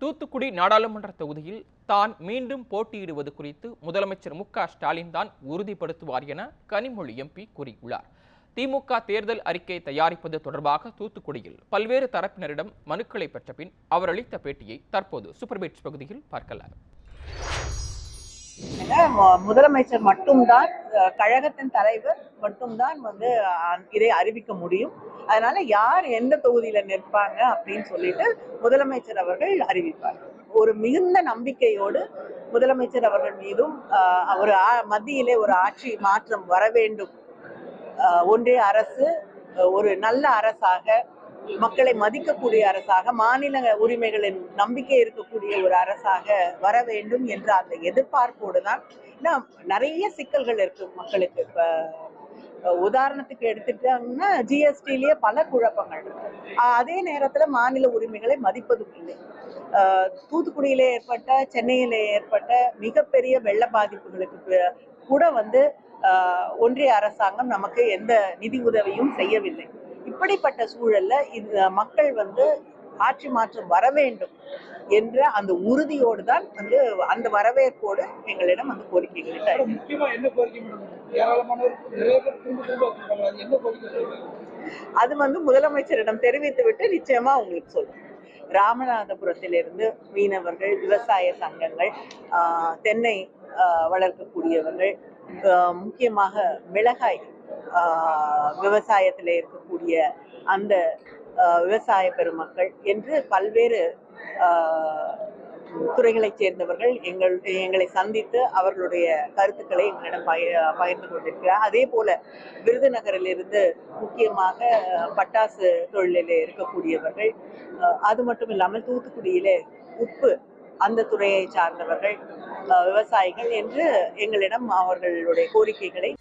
தூத்துக்குடி நாடாளுமன்ற தொகுதியில் தான் மீண்டும் போட்டியிடுவது குறித்து முதலமைச்சர் மு க ஸ்டாலின் தான் உறுதிப்படுத்துவார் என கனிமொழி எம்பி கூறியுள்ளார். திமுக தேர்தல் அறிக்கை தயாரிப்பது தொடர்பாக தூத்துக்குடியில் பல்வேறு தரப்பினரிடம் மனுக்களை பெற்ற பின் அவர் அளித்த பேட்டியை தற்போது சூப்பர் பீட்ஸ் பகுதியில் பார்க்கலாம். முதலமைச்சர் மட்டும்தான் கழகத்தின் தலைவர் மட்டும்தான் வந்து இதை அறிவிக்க முடியும். அதனால யார் எந்த தொகுதியில நிற்பாங்க அப்படின்னு சொல்லிட்டு முதலமைச்சர் அவர்கள் அறிவிப்பார். ஒரு மிகுந்த நம்பிக்கையோடு முதலமைச்சர் அவர்கள் மீதும் ஒரு மத்தியிலே ஒரு ஆட்சி மாற்றம் வர வேண்டும். அஹ், ஒன்றிய அரசு ஒரு நல்ல அரசாக மக்களை மதிக்கக்கூடிய அரசாக மாநில உரிமைகளின் நம்பிக்கை இருக்கக்கூடிய ஒரு அரசாக வர வேண்டும் என்ற அந்த எதிர்பார்ப்போடு தான் நிறைய சிக்கல்கள் இருக்கு மக்களுக்கு. உதாரணத்துக்கு எடுத்துட்டாங்கன்னா ஜிஎஸ்டிலேயே பல குழப்பங்கள் இருக்கு. அதே நேரத்துல மாநில உரிமைகளை மதிப்பதும் இல்லை. தூத்துக்குடியில ஏற்பட்ட சென்னையிலே ஏற்பட்ட மிகப்பெரிய வெள்ள பாதிப்புகளுக்கு கூட வந்து ஒன்றிய அரசாங்கம் நமக்கு எந்த நிதி உதவியும் செய்யவில்லை. இப்படிப்பட்ட சூழல்ல இந்த மக்கள் வந்து ஆட்சி மாற்றம் வர வேண்டும் என்ற அந்த உறுதியோடு தான் வந்து அந்த வரவேற்போடு எங்களிடம் அந்த கோரிக்கைகளை அது வந்து முதலமைச்சரிடம் தெரிவித்து விட்டு நிச்சயமா உங்களுக்கு சொல்றேன். ராமநாதபுரத்திலிருந்து மீனவர்கள் விவசாய சங்கங்கள் ஆஹ், தென்னை வளர்க்கக்கூடியவர்கள் முக்கியமாக மிளகாய் விவசாயத்தில் இருக்கக்கூடிய அந்த விவசாய பெருமக்கள் என்று பல்வேறு ஆஹ், துறைகளைச் சேர்ந்தவர்கள் எங்கள் எங்களை சந்தித்து அவர்களுடைய கருத்துக்களை எங்களிடம் பய பகிர்ந்து கொண்டிருக்கிறார். அதே போல விருதுநகரிலிருந்து முக்கியமாக பட்டாசு தொழிலில் இருக்கக்கூடியவர்கள் அஹ், அது மட்டும் இல்லாமல் தூத்துக்குடியிலே உப்பு அந்த துறையை சார்ந்தவர்கள் அஹ், விவசாயிகள் என்று எங்களிடம் அவர்களுடைய கோரிக்கைகளை